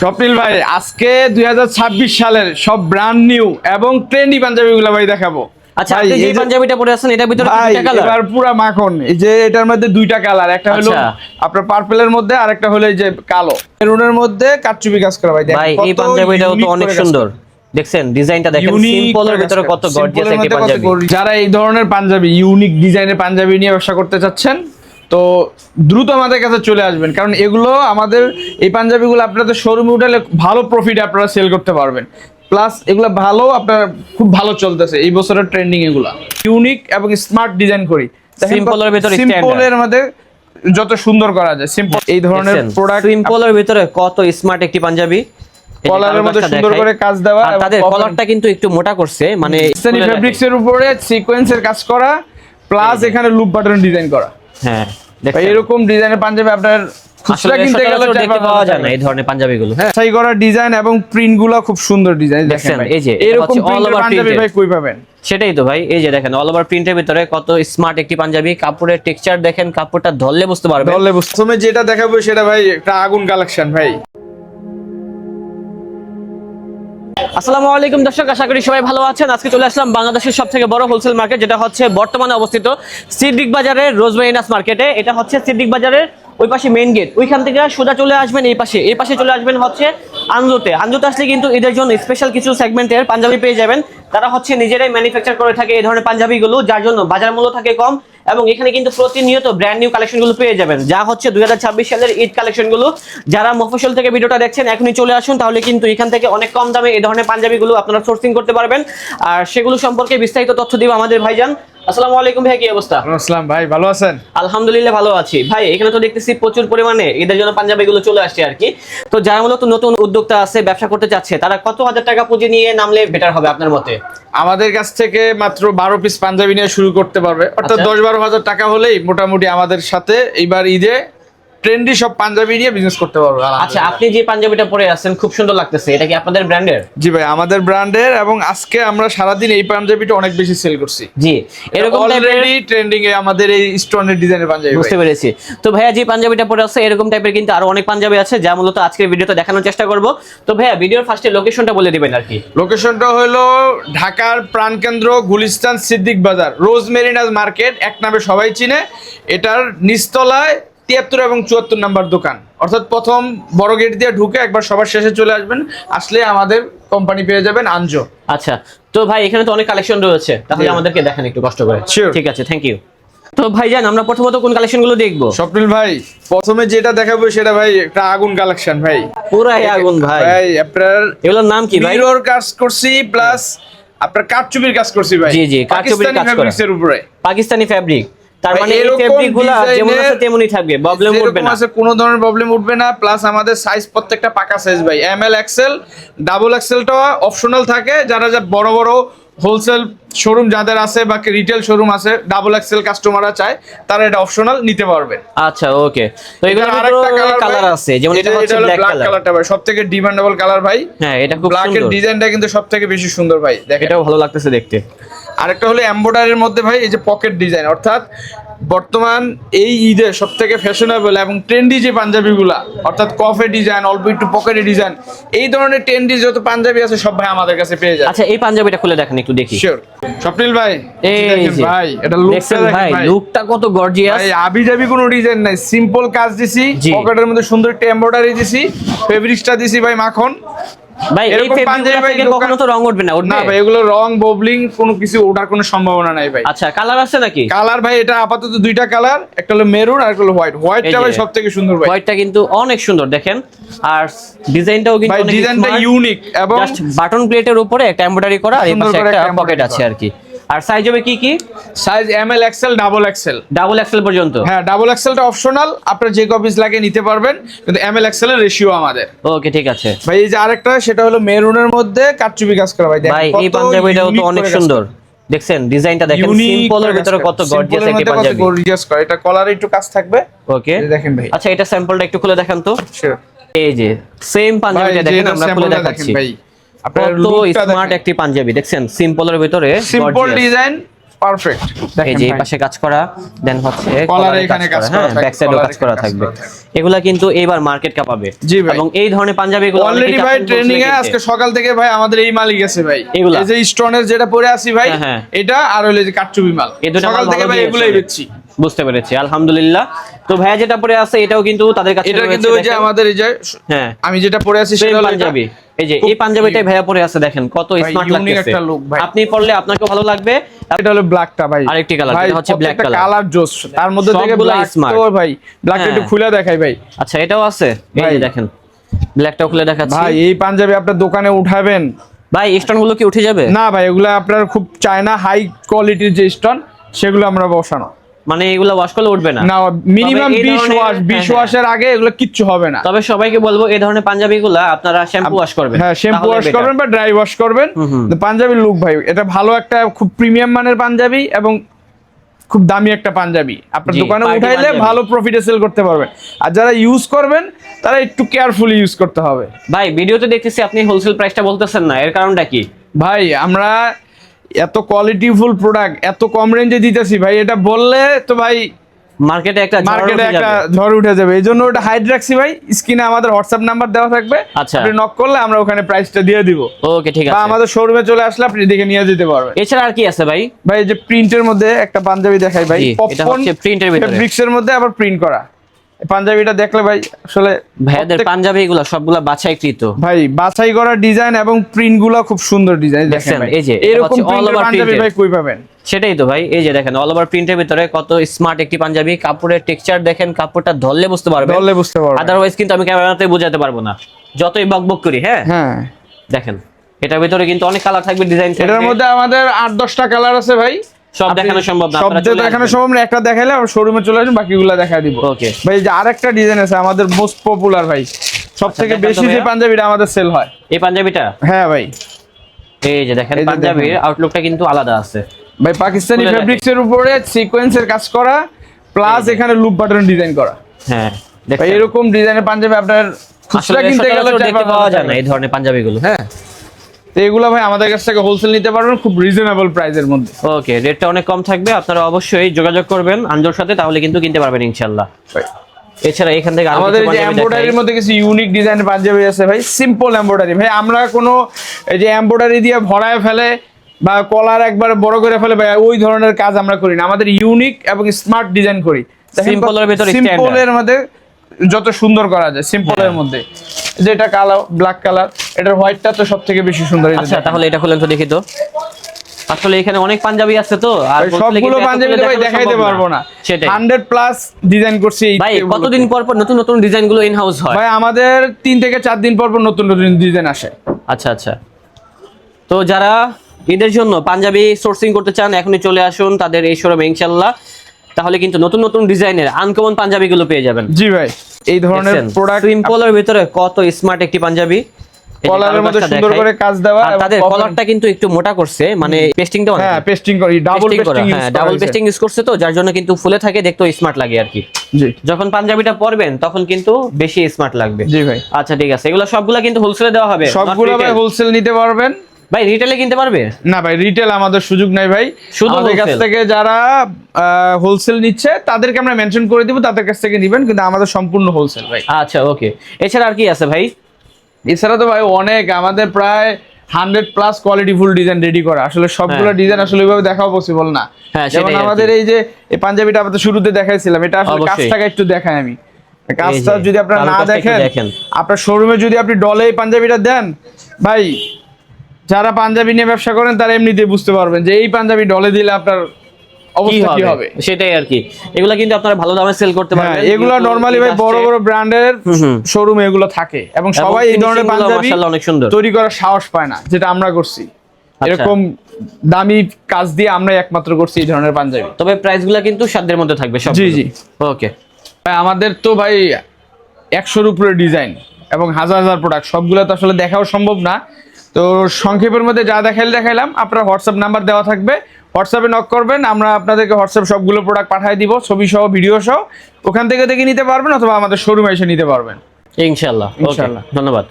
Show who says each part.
Speaker 1: স্বপ্নিল ভাই আজকে দুই হাজার ছাব্বিশ সালের সব ব্র্যান্ড নিউ এবং ট্রেন্ডি পাঞ্জাবিগুলো ভাই দেখাবো।
Speaker 2: আচ্ছা আপনি যে পাঞ্জাবিটা পরে আছেন এটার ভিতরে দুইটা কালার
Speaker 1: এবার পুরা মাখন। এই যে এটার মধ্যে দুইটা কালার একটা হলো
Speaker 2: আচ্ছা।
Speaker 1: আপনার পার্পলের মধ্যে আর একটা হলো এই যে কালো। মেরুনের মধ্যে কাটচুপি কাজ করা ভাই
Speaker 2: ভাই এই
Speaker 1: কত
Speaker 2: পাঞ্জাবিটাও তো অনেক সুন্দর। দেখছেন ডিজাইনটা দেখেন
Speaker 1: Unique
Speaker 2: সিম্পলের ভিতরে কত গর্জিয়াস একটি পাঞ্জাবি।
Speaker 1: যারা এই ধরনের পাঞ্জাবি ইউনিক ডিজাইনের পাঞ্জাবি নিয়ে ব্যবসা করতে চাচ্ছেন তো দ্রুত আমাদের কাছে চলে আসবেন। কারণ এগুলো আমাদের এই পাঞ্জাবিগুলো আপনাদের শোরুমে উঠালে ভালো প্রফিট আপনারা সেল করতে পারবেন। প্লাস এগুলো ভালো আপনার খুব ভালো চলতেছে এই বছরের ট্রেন্ডিং এগুলা। ইউনিক এবং স্মার্ট ডিজাইন করি।
Speaker 2: এর ভিতরে
Speaker 1: সিম্পলের মধ্যে যত সুন্দর করা যায়। সিম্পল এই ধরনের প্রোডাক্ট
Speaker 2: সিম্পলের ভিতরে কত স্মার্ট একটি পাঞ্জাবি।
Speaker 1: কলারের মধ্যে সুন্দর করে কাজ দেওয়া
Speaker 2: আর তাদের কলারটা কিন্তু একটু মোটা করছে মানে
Speaker 1: পাকিস্তানি
Speaker 2: খুলে দেখাই।
Speaker 1: ফেব্রিক্স এর উপরে সিকোয়েন্সের কাজ করা প্লাস এখানে লুপ বাটন ডিজাইন করা।
Speaker 2: হ্যাঁ
Speaker 1: এরকম ডিজাইনের পাঞ্জাবি আপনার খুচরা কিনতে গেলে
Speaker 2: দেখতে পাওয়া যায় না এই ধরনের পাঞ্জাবিগুলো হ্যাঁ।
Speaker 1: ছাই করা ডিজাইন এবং প্রিন্টগুলো খুব সুন্দর ডিজাইন দেখেন
Speaker 2: এই যে, এটা
Speaker 1: এরকম
Speaker 2: হচ্ছে all
Speaker 1: পাঞ্জাবি ভাই কই পাবেন?
Speaker 2: সেটাই তো ভাই এই যে দেখেন অল ওভার প্রিন্টের ভিতরে কত স্মার্ট একটি পাঞ্জাবি কাপড়ের টেক্সচার দেখেন কাপড়টা ধরলে বুঝতে পারবেন।
Speaker 1: বললে প্রথমে যেটা দেখাবো সেটা ভাই একটা আগুন কালেকশন ভাই।
Speaker 2: আসসালামু আলাইকুম দর্শক, আশা করি সবাই ভালো আছেন। আজকে চলে আসলাম বাংলাদেশের সব থেকে বড় হোলসেল মার্কেট যেটা হচ্ছে বর্তমানে অবস্থিত সিদ্দিক বাজারের রোজমেরিনাস মার্কেটে। এটা হচ্ছে সিদ্দিক বাজারের ওই পাশে মেন গেট ওইখান থেকে সোজা চলে আসবেন এই পাশে। এই পাশে চলে আসবেন হচ্ছে আনজোতে। আনজোতে আসলে কিন্তু এদের জন্য স্পেশাল কিছু সেগমেন্টের পাঞ্জাবি পেয়ে যাবেন। তারা হচ্ছে নিজেরাই ম্যানুফ্যাকচার করে থাকে এই ধরনের পাঞ্জাবিগুলো, যার জন্য বাজার মূল্য থাকে কম। এবং এখানে কিন্তু প্রতিনিয়ত ব্র্যান্ড নিউ কালেকশনগুলো পেয়ে যাবেন। যা হচ্ছে দুই হাজার ছাব্বিশ সালের ঈদ কালেকশনগুলো যারা মফসল থেকে ভিডিওটা দেখছেন, এখনই চলে আসুন, তাহলে কিন্তু এখান থেকে অনেক কম দামে এই ধরনের পাঞ্জাবিগুলো আপনারা সোর্সিং করতে পারবেন। আর সেগুলো সম্পর্কে বিস্তারিত তথ্য দিব আমাদের ভাইজান। আসসালামু আলাইকুম ভাই কি অবস্থা?
Speaker 1: আসসালাম ভাই ভালো আছেন?
Speaker 2: আলহামদুলিল্লাহ ভালো আছি। ভাই এখানে তো দেখতেছি প্রচুর পরিমাণে এদের জন্য পাঞ্জাবিগুলো চলে আসছে আর কি। তো যারা মূলত নতুন উদ্যোক্তা আছে ব্যবসা করতে চাচ্ছে তারা কত হাজার টাকা পুঁজি নিয়ে নামলে বেটার হবে আপনার মতে?
Speaker 1: আমাদের কাছ থেকে মাত্র বারো পিস পাঞ্জাবি নিয়ে শুরু করতে পারবে। অর্থাৎ
Speaker 2: আচ্ছা।
Speaker 1: দশ বারো হাজার টাকা হলেই মোটামুটি আমাদের সাথে এইবার ঈদে ট্রেন্ডি সব পাঞ্জাবি নিয়ে বিজনেস করতে পারব
Speaker 2: আচ্ছা আপনি যে পাঞ্জাবিটা পরে আছেন খুব সুন্দর লাগতেছে। এটা কি আপনাদের ব্র্যান্ডের?
Speaker 1: জি ভাই আমাদের ব্র্যান্ডের এবং আজকে আমরা সারাদিন এই পাঞ্জাবিটা অনেক বেশি সেল করছি।
Speaker 2: জি এরকম
Speaker 1: অলরেডি ট্রেন্ডিং এ আমাদের এই স্টোনের ডিজাইনের পাঞ্জাবি
Speaker 2: বুঝতে পেরেছি। তো ভাইয়া যে পাঞ্জাবিটা পরে আছে এরকম টাইপের কিন্তু আরও অনেক পাঞ্জাবি আছে যা মূলত আজকের ভিডিওতে দেখানোর চেষ্টা করব। তো ভাইয়া ভিডিওর ফার্স্টে লোকেশনটা বলে দিবেন আর কি।
Speaker 1: লোকেশনটা হলো ঢাকার প্রাণকেন্দ্র গুলিস্তান সিদ্দিক বাজার রোজ মেরিনাস মার্কেট এক নামে সবাই চিনে। এটার নিচতলায় তিয়াত্তর এবং চুয়াত্তর নাম্বার দোকান। অর্থাৎ প্রথম বড় গেট দিয়ে ঢুকে একবার সবার শেষে চলে আসবেন আসলে আমাদের কোম্পানি পেয়ে যাবেন আনজো
Speaker 2: আচ্ছা তো ভাই এখানে তো অনেক কালেকশন রয়েছে তাহলে আমাদেরকে দেখেন একটু কষ্ট করে। ঠিক আছে থ্যাংক ইউ তো ভাইজান আমরা প্রথমত কোন কালেকশনগুলো দেখব?
Speaker 1: স্বপ্নিল ভাই প্রথমে যেটা দেখাবো সেটা ভাই একটা আগুন কালেকশন ভাই।
Speaker 2: পুরাই আগুন ভাই।
Speaker 1: ভাই আপনার
Speaker 2: এগুলোর নাম কি ভাই?
Speaker 1: মিরর কাজ করছি প্লাস আপনার কাঠচুপির কাজ করছি ভাই।
Speaker 2: জি, জি,
Speaker 1: পাকিস্তানি
Speaker 2: কাজ করা।
Speaker 1: উপরে।
Speaker 2: পাকিস্তানি ফ্যাব্রিক তার মানে এই ফ্যাব্রিক যেমন আছে তেমনই থাকবে প্রবলেম উঠবে না।
Speaker 1: কোনো ধরনের প্রবলেম উঠবে না প্লাস আমাদের সাইজ প্রত্যেকটা পাকা সাইজ ভাই। এম এল এক্সেল ডাবল এক্সেলটা অপশনাল থাকে যারা যা বড় বড় হোলসেল শোরুম যাদের আছে বা রিটেল শোরুম আছে ডাবল এক্সেল কাস্টমাররা চায় তারা এটা অপশনাল নিতে পারবে।
Speaker 2: আচ্ছা ওকে তো
Speaker 1: এটার আরেকটা
Speaker 2: কালার আছে যেমন এটা হচ্ছে ব্ল্যাক কালার
Speaker 1: কালারটা ভাই সবথেকে ডিমান্ডেবল কালার ভাই।
Speaker 2: হ্যাঁ এটা খুব
Speaker 1: ব্ল্যাক এর
Speaker 2: সুন্দর।
Speaker 1: ডিজাইনটা কিন্তু সবথেকে বেশি সুন্দর ভাই দেখেন।
Speaker 2: এটাও ভালো লাগতেছে দেখতে।
Speaker 1: আরেকটা হলো এমব্রয়ডারির মধ্যে ভাই এই যে পকেট ডিজাইন অর্থাৎ বর্তমান এই ঈদে সব থেকে ফ্যাশনেবল এবং ট্রেন্ডি যে পাঞ্জাবিগুলা অর্থাৎ কফে ডিজাইন অল্প একটু পকেটে ডিজাইন এই ধরনের ট্রেন্ডি যত পাঞ্জাবি আছে সব ভাই আমাদের কাছে পেয়ে যায়
Speaker 2: আচ্ছা এই পাঞ্জাবিটা খুলে দেখেন একটু দেখি।
Speaker 1: শিওর স্বপ্নিল ভাই
Speaker 2: এই
Speaker 1: ভাই এটা লুকটা
Speaker 2: ভাই লুকটা কত গর্জিয়াস
Speaker 1: ভাই আবি যাবি কোনো ডিজাইন নাই সিম্পল কাজ দিছি। পকেটের মধ্যে সুন্দর একটা এমব্রয়ডারি দিছি ফেব্রিক্সটা দিছি ভাই মাখন।
Speaker 2: ভাই এই
Speaker 1: পাঞ্জাবি ভাই
Speaker 2: কখনো তো রং উঠবে না উঠবে?
Speaker 1: না ভাই এগুলো রং ববলিং কোনো কিছু ওঠার কোনো সম্ভাবনা নাই ভাই।
Speaker 2: আচ্ছা কালার আছে নাকি?
Speaker 1: কালার ভাই এটা আপাতত দুইটা কালার একটা হলো মেরুন আর একটা হলো হোয়াইট। হোয়াইটটা ভাই সব থেকে সুন্দর ভাই।
Speaker 2: হোয়াইটটা কিন্তু অনেক সুন্দর দেখেন। আর ডিজাইনটাও কিন্তু
Speaker 1: ভাই
Speaker 2: অনেক
Speaker 1: ডিজাইনটা ইউনিক এবং
Speaker 2: জাস্ট বাটন প্লেটের উপরে একটা এমব্রয়ডারি করা আর এই পাশে একটা পকেট আছে আর কি। আর সাইজ হবে কি কি?
Speaker 1: Size M L XL double XL
Speaker 2: double XL পর্যন্ত।
Speaker 1: হ্যাঁ ডাবল এক্সেলটা অপশনাল আপনার যে কপিস লাগে নিতে পারবেন। কিন্তু এম এল এক্সেল এর রেশিও আমাদের।
Speaker 2: ওকে ঠিক আছে।
Speaker 1: ভাই এই যে আরেকটা সেটা হলো মেরুনের মধ্যে কাটচুপি কাজ করা। ভাই
Speaker 2: ভাই এই পাঞ্জাবিটাও তো অনেক সুন্দর। দেখছেন ডিজাইনটা দেখেন সিম্পলের ভিতরে কত গর্জিয়াস একটি পাঞ্জাবি।
Speaker 1: gorgeous করা। এটা কলারে একটু কাজ থাকবে।
Speaker 2: ওকে
Speaker 1: দেখেন ভাই।
Speaker 2: আচ্ছা এটা স্যাম্পলটা একটু খুলে দেখান তো। এই যে সেম পাঞ্জাবিটা দেখেন আমরা খুলে দেখাচ্ছি।
Speaker 1: ভাই। আপনার
Speaker 2: কত স্মার্ট একটি পাঞ্জাবি দেখছেন? সিম্পলের ভিতরে
Speaker 1: সিম্পল ডিজাইন পারফেক্ট
Speaker 2: এই যে পাশে কাজ করা দেন হচ্ছে
Speaker 1: Collar এখানে কাজ করা
Speaker 2: ব্যাক সাইডেও কাজ করা থাকবে। এগুলা কিন্তু এইবার মার্কেট কাঁপাবে এবং এই ধরনের পাঞ্জাবিগুলো
Speaker 1: অলরেডি ভাই ট্রেনিং এ আজকে সকাল থেকে ভাই আমাদের এই মালই গেছে ভাই? এই যে স্টোনের যেটা পরে আছি ভাই
Speaker 2: হ্যাঁ, হ্যাঁ।
Speaker 1: এটা আর হইল যে কাটচুবি মাল। সকাল থেকে ভাই। এগুলাই বেচছি।
Speaker 2: বুঝতে পেরেছি আলহামদুলিল্লাহ। তো ভাইয়া যেটা পরে আছে এটাও কিন্তু তাদের কাছে
Speaker 1: এটা কিন্তু ওই যে আমাদের এই যে
Speaker 2: হ্যাঁ।
Speaker 1: আমি যেটা পরে আছি সেটা এটা।
Speaker 2: পাঞ্জাবি এই যে এই পাঞ্জাবিটাই ভাইয়া পরে আছে দেখেন কত স্মার্ট লাগতেছে।
Speaker 1: একটা look ভাই।
Speaker 2: আপনি পরলে আপনাকে ভালো লাগবে।
Speaker 1: এটা হলো ব্ল্যাকটা ভাই।
Speaker 2: আরেকটি
Speaker 1: ভাই,
Speaker 2: যেটা হচ্ছে
Speaker 1: প্রত্যেকটা
Speaker 2: colour।
Speaker 1: কালার জোস। তার মধ্যে থেকে ব্ল্যাক
Speaker 2: smart।
Speaker 1: তো ভাই ব্ল্যাকটা একটু
Speaker 2: হ্যাঁ।
Speaker 1: খুলে দেখাই ভাই।
Speaker 2: আচ্ছা এটাও আছে? এই দেখেন ব্ল্যাকটাও খুলে দেখাচ্ছি।
Speaker 1: ভাই এই পাঞ্জাবি আপনার দোকানে উঠাবেন।
Speaker 2: ভাই স্টোনগুলো কি উঠে যাবে?
Speaker 1: না ভাই এগুলো আপনার খুব চায়না হাই কোয়ালিটির যে স্টোন সেগুলো আমরা বসানো।
Speaker 2: মানে এগুলো ওয়াশ করলে উঠবে না।
Speaker 1: না মিনিমাম
Speaker 2: তবে এই
Speaker 1: 20 ওয়াশ 20
Speaker 2: হ্যাঁ, হ্যাঁ।
Speaker 1: ওয়াশের আগে এগুলো কিচ্ছু হবে না।
Speaker 2: তবে সবাইকে বলব এই ধরনের পাঞ্জাবিগুলো আপনারা শ্যাম্পু ওয়াশ করবেন।
Speaker 1: হ্যাঁ শ্যাম্পু ওয়াশ করবেন বা ড্রাই ওয়াশ করবেন। তো পাঞ্জাবির লুক ভাই এটা ভালো একটা খুব প্রিমিয়াম মানের পাঞ্জাবি এবং খুব দামি একটা পাঞ্জাবি। আপনার দোকানে উঠাইলে ভালো প্রফিটে সেল করতে পারবেন। আর যারা ইউজ করবেন তারা একটু কেয়ারফুলি ইউজ করতে হবে।
Speaker 2: ভাই ভিডিওতে দেখতেছি আপনি হোলসেল প্রাইসটা বলতেছেন না এর কারণটা কি?
Speaker 1: ভাই আমরা এত কোয়ালিটিফুল প্রোডাক্ট এত কম রেঞ্জে দিতেছি ভাই এটা বললে তো ভাই
Speaker 2: মার্কেটে একটা
Speaker 1: মার্কেটে একটা। ঝড় উঠে যাবে। এই জন্য ওটা হাইড রাখছি ভাই স্ক্রিনে আমাদের হোয়াটসঅ্যাপ নাম্বার দেওয়া থাকবে।
Speaker 2: আচ্ছা।
Speaker 1: আপনি নক করলে আমরা ওখানে প্রাইসটা দিয়ে দিব।
Speaker 2: ওকে ঠিক
Speaker 1: বা
Speaker 2: আছে।
Speaker 1: আমাদের শোরুমে চলে আসলে আপনি দেখে নিয়ে যেতে পারবেন।
Speaker 2: এছাড়া আর কি আছে ভাই?
Speaker 1: ভাই এই যে প্রিন্টের মধ্যে একটা পাঞ্জাবি দেখাই ভাই
Speaker 2: এটা হচ্ছে এর ভিতরে।
Speaker 1: ফেব্রিক্স এর মধ্যে আবার প্রিন্ট করা। পাঞ্জাবিটা দেখলে ভাই আসলে
Speaker 2: ভাইয়াদের পাঞ্জাবি এগুলো সবগুলা বাছাইকৃত।
Speaker 1: ভাই বাছাই করা ডিজাইন এবং প্রিন্টগুলো খুব সুন্দর ডিজাইন দেখেন
Speaker 2: এই যে,
Speaker 1: এরকম পাঞ্জাবি ভাই কই পাবেন?
Speaker 2: সেটাই তো ভাই এই যে দেখেন অল ওভার প্রিন্টের ভিতরে কত স্মার্ট একটি পাঞ্জাবি কাপড়ের টেক্সচার দেখেন কাপড়টা ধরলে বুঝতে পারবেন।
Speaker 1: ধরলে বুঝতে পারবেন।
Speaker 2: আদারওয়াইজ কিন্তু আমি ক্যামেরাতে বোঝাতে পারব না। যতই বক বক করি হ্যাঁ?
Speaker 1: হ্যাঁ।
Speaker 2: দেখেন এটার ভিতরে কিন্তু অনেক কালার থাকবে ডিজাইন
Speaker 1: এটার মধ্যে আমাদের আট দশটা কালার আছে ভাই।
Speaker 2: সব দেখানো সম্ভব না,
Speaker 1: সব দেখানো সম্ভব না একটা দেখাইলে আমরা শোরুমে চলে আসবেন বাকিগুলো দিব।
Speaker 2: Okay.
Speaker 1: ভাই যে আরেকটা ডিজাইন আছে আমাদের মোস্ট পপুলার ভাই। সব থেকে
Speaker 2: দেখান তো
Speaker 1: বেশি যে পাঞ্জাবিটা আমাদের সেল হয়।
Speaker 2: এই পাঞ্জাবিটা?
Speaker 1: হ্যাঁ ভাই।
Speaker 2: এই যে দেখেন পাঞ্জাবির আউটলুকটা কিন্তু আলাদা আছে।
Speaker 1: ভাই পাকিস্তানি ফেব্রিক্স এর উপরে সিকোয়েন্সের কাজ করা প্লাস এখানে লুপ বাটন ডিজাইন করা।
Speaker 2: হ্যাঁ
Speaker 1: ভাই
Speaker 2: দেখেন
Speaker 1: এরকম ডিজাইনের পাঞ্জাবি আপনার খুচরা কিনতে গেলে
Speaker 2: দেখতে পাওয়া যায় না এই ধরনের পাঞ্জাবিগুলো। হ্যাঁ।
Speaker 1: তো এগুলো ভাই আমাদের কাছ থেকে হোলসেল নিতে পারবেন খুব রিজনেবল প্রাইসের মধ্যে।
Speaker 2: ওকে রেটটা অনেক কম থাকবে আপনারা অবশ্যই যোগাযোগ করবেন আঞ্জোর সাথে তাহলে কিন্তু কিনতে পারবেন ইনশাল্লাহ
Speaker 1: ভাই,
Speaker 2: এছাড়া এখান থেকে
Speaker 1: আমাদের যে এমব্রয়ডারির মধ্যে কিছু ইউনিক ডিজাইনের পাঞ্জাবি আছে ভাই সিম্পল এমব্রয়ডারি ভাই আমরা কোনো এই যে এমব্রয়ডারি দিয়ে ভরায় ফেলে বা কলার একবার বড় করে ফেলে ভাই ওই ধরনের কাজ আমরা করি না। আমাদের ইউনিক এবং স্মার্ট ডিজাইন করি।
Speaker 2: এর ভিতরে
Speaker 1: সিম্পলের মধ্যে যত সুন্দর করা যায় সিম্পলের
Speaker 2: হ্যাঁ।
Speaker 1: মধ্যে। যেটা কালো ব্ল্যাক কালার এটার হোয়াইটটা তো সব থেকে বেশি সুন্দর
Speaker 2: আচ্ছা তাহলে এটা খুলেন তো দেখি তো। আসলে এখানে অনেক পাঞ্জাবি আছে তো আর
Speaker 1: সবগুলো পাঞ্জাবি তো ভাই দেখাইতে পারব না।
Speaker 2: সেটাই।
Speaker 1: হান্ড্রেড প্লাস ডিজাইন করছি এই
Speaker 2: ভাই। কতদিন পর পর নতুন নতুন ডিজাইনগুলো ইন হাউস হয়?
Speaker 1: ভাই আমাদের তিন থেকে চার দিন পর পর নতুন নতুন ডিজাইন আসে।
Speaker 2: আচ্ছা আচ্ছা। তো যারা ঈদের জন্য পাঞ্জাবি সোর্সিং করতে চান এখনই চলে আসুন তাদের এই শোরুমে ইনশাল্লাহ তাহলে কিন্তু নতুন নতুন ডিজাইনের আনকমন পাঞ্জাবি গুলো পেয়ে যাবেন।
Speaker 1: জি ভাই। এই ধরনের প্রোডাক্ট
Speaker 2: সিম্পলের ভিতরে কত স্মার্ট একটি পাঞ্জাবি?
Speaker 1: কলারের মধ্যে সুন্দর করে কাজ দেওয়া
Speaker 2: আর তাদের কলারটা কিন্তু একটু মোটা করছে মানে পেস্টিংটা
Speaker 1: হ্যাঁ পেস্টিং করি ডাবল
Speaker 2: পেস্টিং হ্যাঁ ডাবল পেস্টিং ইউজ করছে তো যার জন্য কিন্তু ফুলে থাকে দেখতে স্মার্ট লাগে আর কি।
Speaker 1: জি।
Speaker 2: যখন পাঞ্জাবিটা পরবেন তখন কিন্তু বেশি স্মার্ট লাগবে।
Speaker 1: জি ভাই।
Speaker 2: আচ্ছা ঠিক আছে। এগুলো সবগুলা কিন্তু হোলসেলে দেওয়া হবে
Speaker 1: সবগুলো ভাই হোলসেল নিতে পারবেন।
Speaker 2: ভাই রিটেলে কিনতে পারবে?
Speaker 1: না ভাই রিটেল আমাদের সুযোগ নাই ভাই।
Speaker 2: শুধু
Speaker 1: আমাদের কাছ থেকে যারা হোলসেল নিচ্ছে তাদেরকে আমরা মেনশন করে দিব তাদের কাছ থেকে নিবেন কিন্তু আমাদের সম্পূর্ণ হোলসেল ভাই।
Speaker 2: আচ্ছা ওকে। এছাড়া আর কি আছে ভাই?
Speaker 1: এছাড়া তো ভাই অনেক আমাদের প্রায় hundred plus quality full design ready করা। আসলে সবগুলো
Speaker 2: হ্যাঁ।
Speaker 1: ডিজাইন আসলে ওইভাবে দেখাও পসিবল না।
Speaker 2: হ্যাঁ,
Speaker 1: যেমন। আমাদের এই যে এই পাঞ্জাবিটা আমাদের শুরুতে দেখাইছিলাম এটা আসলে কাজটাকে একটু দেখাই আমি। কাজটা যদি আপনারা না দেখেন। আপনার শোরুমে যদি আপনি ডলে পাঞ্জাবিটা দেন ভাই যারা পাঞ্জাবি নিয়ে ব্যবসা করেন তারা এমনিতেই বুঝতে পারবেন যে এই পাঞ্জাবি ডলে দিলে আপনার
Speaker 2: কি
Speaker 1: অবস্থা কি
Speaker 2: হবে? সেটাই আর কি। এগুলা কিন্তু আপনারা ভালো দামে সেল করতে
Speaker 1: হ্যাঁ
Speaker 2: পারবেন।
Speaker 1: এগুলো নরমালি ভাই বড় বড় ব্র্যান্ডের। শোরুমে এগুলো থাকে। এবং সবাই এই ধরনের পাঞ্জাবি
Speaker 2: অনেক সুন্দর।
Speaker 1: তৈরি করার সাহস পায় না যেটা আমরা করছি।
Speaker 2: আচ্ছা।
Speaker 1: এরকম দামি কাজ দিয়ে আমরা একমাত্র করছি এই ধরনের পাঞ্জাবি।
Speaker 2: তবে প্রাইসগুলা কিন্তু সাধ্যের মধ্যে থাকবে সব
Speaker 1: জি, জি।
Speaker 2: ওকে
Speaker 1: ভাই, আমাদের তো ভাই একশোর উপরে ডিজাইন এবং হাজার হাজার প্রোডাক্ট সবগুলো তো আসলে দেখাও সম্ভব না। তো সংক্ষেপের মধ্যে যা দেখাইলে দেখাইলাম আপনার হোয়াটসঅ্যাপ নাম্বার দেওয়া থাকবে। হোয়াটসঅ্যাপে নক করবেন আমরা আপনাদেরকে হোয়াটসঅ্যাপ সবগুলো প্রোডাক্ট পাঠিয়ে দিব ছবি সহ ভিডিও সহ ওখান থেকে দেখে নিতে পারবেন অথবা আমাদের শোরুমে এসে নিতে পারবেন।
Speaker 2: ইনশাল্লাহ
Speaker 1: ইনশাল্লাহ
Speaker 2: ধন্যবাদ।